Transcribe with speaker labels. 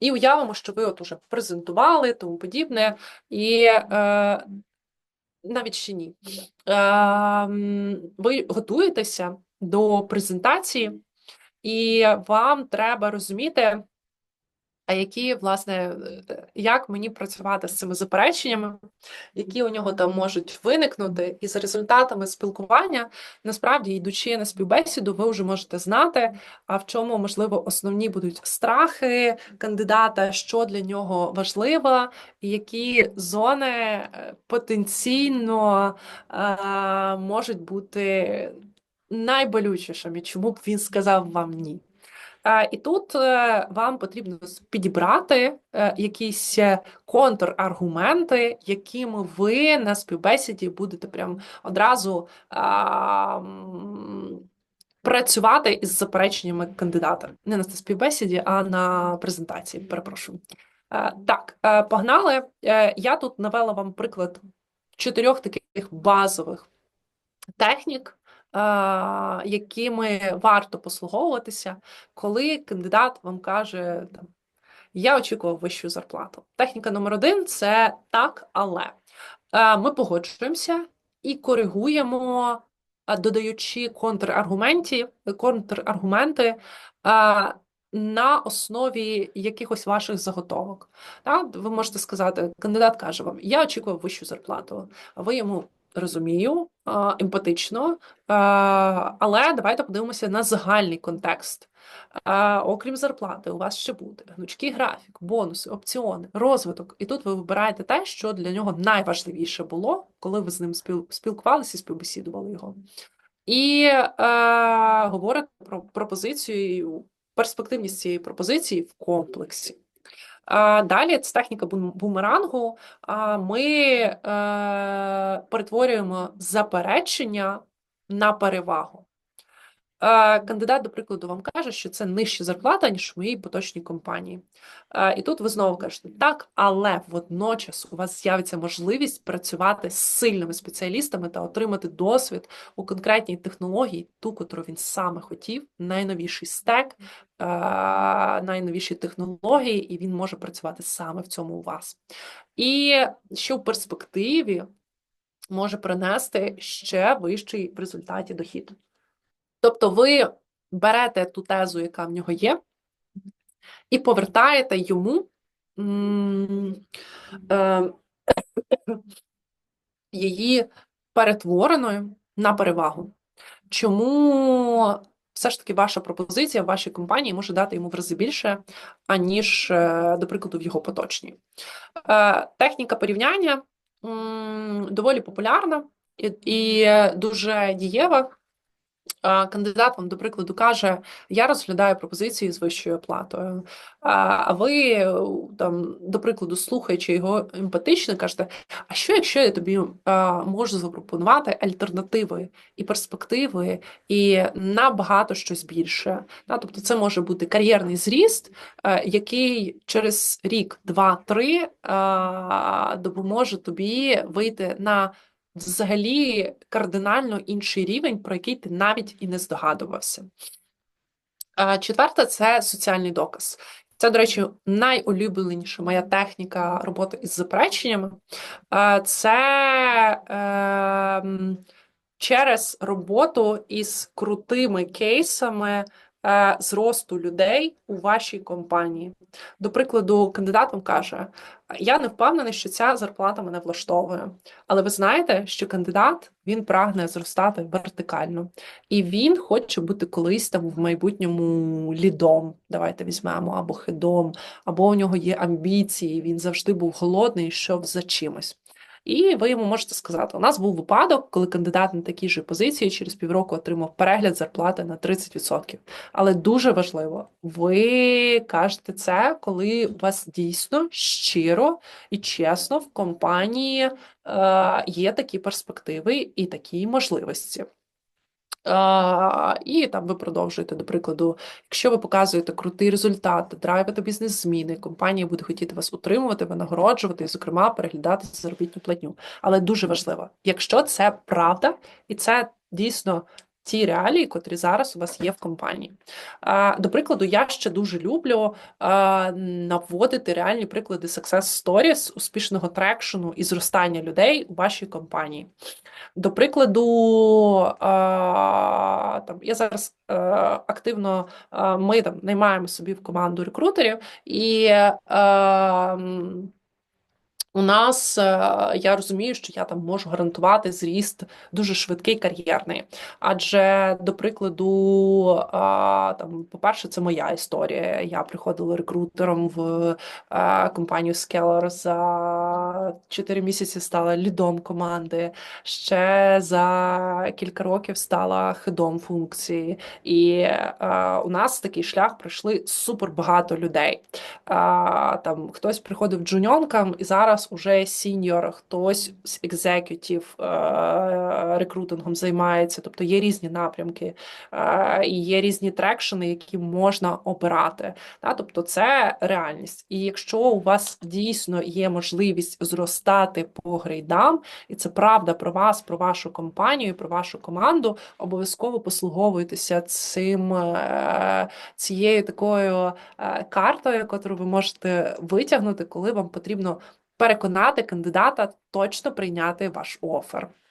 Speaker 1: І уявимо, що ви от уже презентували, тому подібне, і е, навіть ще ні. Е, ви готуєтеся до презентації, і вам треба розуміти, а які, власне, е, як мені працювати з цими запереченнями, які у нього там можуть виникнути, і за результатами спілкування, насправді, йдучи на співбесіду, ви вже можете знати, а в чому, можливо, основні будуть страхи кандидата, що для нього важливо, які зони е, потенційно е, можуть бути найболючішими, чому б він сказав вам ні. Е, І тут е, вам потрібно підібрати е, якісь контраргументи, якими ви на співбесіді будете прям одразу працювати із запереченнями кандидата. Не на співбесіді, а на презентації. Перепрошую. Так, погнали. Я тут навела вам приклад чотирьох таких базових технік, якими варто послуговуватися, коли кандидат вам каже там. Я очікував вищу зарплату. Техніка номер один це так, але ми погоджуємося і коригуємо, додаючи контраргументи е, на основі якихось ваших заготовок. Так? Ви можете сказати, кандидат каже вам: Я очікував вищу зарплату, а ви йому розумію, емпатично, але давайте подивимося на загальний контекст. Окрім зарплати, у вас ще буде гнучкий графік, бонуси, опціони, розвиток. І тут ви вибираєте те, що для нього найважливіше було, коли ви з ним спілкувалися співбесідували його. І е, говорите про пропозицію, перспективність цієї пропозиції в комплексі. Далі це техніка бум- бумерангу. Ми е, перетворюємо заперечення на перевагу. Кандидат, до прикладу, вам каже, що це нижча зарплата, ніж в моїй поточній компанії. І тут ви знову кажете, так, але водночас у вас з'явиться можливість працювати з сильними спеціалістами та отримати досвід у конкретній технології, ту, котру він саме хотів, найновіший стек, найновіші технології, і він може працювати саме в цьому у вас. І що в перспективі може принести ще вищий в результаті дохід. Тобто ви берете ту тезу, яка в нього є, і повертаєте йому е, її перетвореною на перевагу. Чому все ж таки ваша пропозиція в вашій компанії може дати йому в рази більше, аніж, е, до прикладу, в його поточній? Е, Техніка порівняння доволі популярна і, і дуже дієва. Кандидат вам, до прикладу, каже: Я розглядаю пропозиції з вищою оплатою. А ви, там, до прикладу, слухаючи його емпатично, кажете: А що, якщо я тобі можу запропонувати альтернативи і перспективи, і набагато щось більше? Тобто, це може бути кар'єрний зріст, е, який через рік, два, три а, допоможе тобі вийти на взагалі кардинально інший рівень, про який ти навіть і не здогадувався. А Четверте це соціальний доказ. Це, до речі, найулюбленіша моя техніка роботи із запереченнями. Це ем, через роботу із крутими кейсами зросту людей у вашій компанії. До прикладу, кандидат вам каже: Я не впевнений, що ця зарплата мене влаштовує. Але ви знаєте, що кандидат він прагне зростати вертикально, і він хоче бути колись там в майбутньому лідом. Давайте візьмемо або хедом, або у нього є амбіції. Він завжди був голодний, йшов за чимось. І ви йому можете сказати: у нас був випадок, коли кандидат на такій же позиції через півроку отримав перегляд зарплати на 30%. Але дуже важливо, ви кажете це, коли у вас дійсно щиро і чесно в компанії е, є такі перспективи і такі можливості. І там ви продовжуєте, до прикладу, якщо ви показуєте крутий результат, драйвите бізнес-зміни, компанія буде хотіти вас утримувати, винагороджувати, і, зокрема, переглядати заробітну платню. Але дуже важливо, якщо це правда, і це дійсно ті реалії, котрі зараз у вас є в компанії. До прикладу, я ще дуже люблю наводити реальні приклади success stories, успішного трекшену і зростання людей у вашій компанії. До прикладу, там я зараз е, активно е, ми там наймаємо собі в команду рекрутерів, і е, у нас е, я розумію, що я там можу гарантувати зріст дуже швидкий кар'єрний. Адже, до прикладу, е, там, по-перше, це моя історія. Я приходила рекрутером в е, компанію Scalar за 4 місяці стала лідом команди. Ще за кілька років стала хедом функції. І е, у нас такий шлях пройшли супер багато людей. А, там хтось приходив джуньонкам і зараз уже сіньор, хтось з екзекютів рекрутингом займається. Тобто є різні напрямки, е, і є різні трекшени, які можна обирати. Та? Тобто це реальність. І якщо у вас дійсно є можливість зростати по грейдам, і це правда про вас, про вашу компанію, про вашу команду, обов'язково послуговуйтеся цим е, цією такою е, картою, яку ви можете витягнути, коли вам потрібно переконати кандидата точно прийняти ваш офер.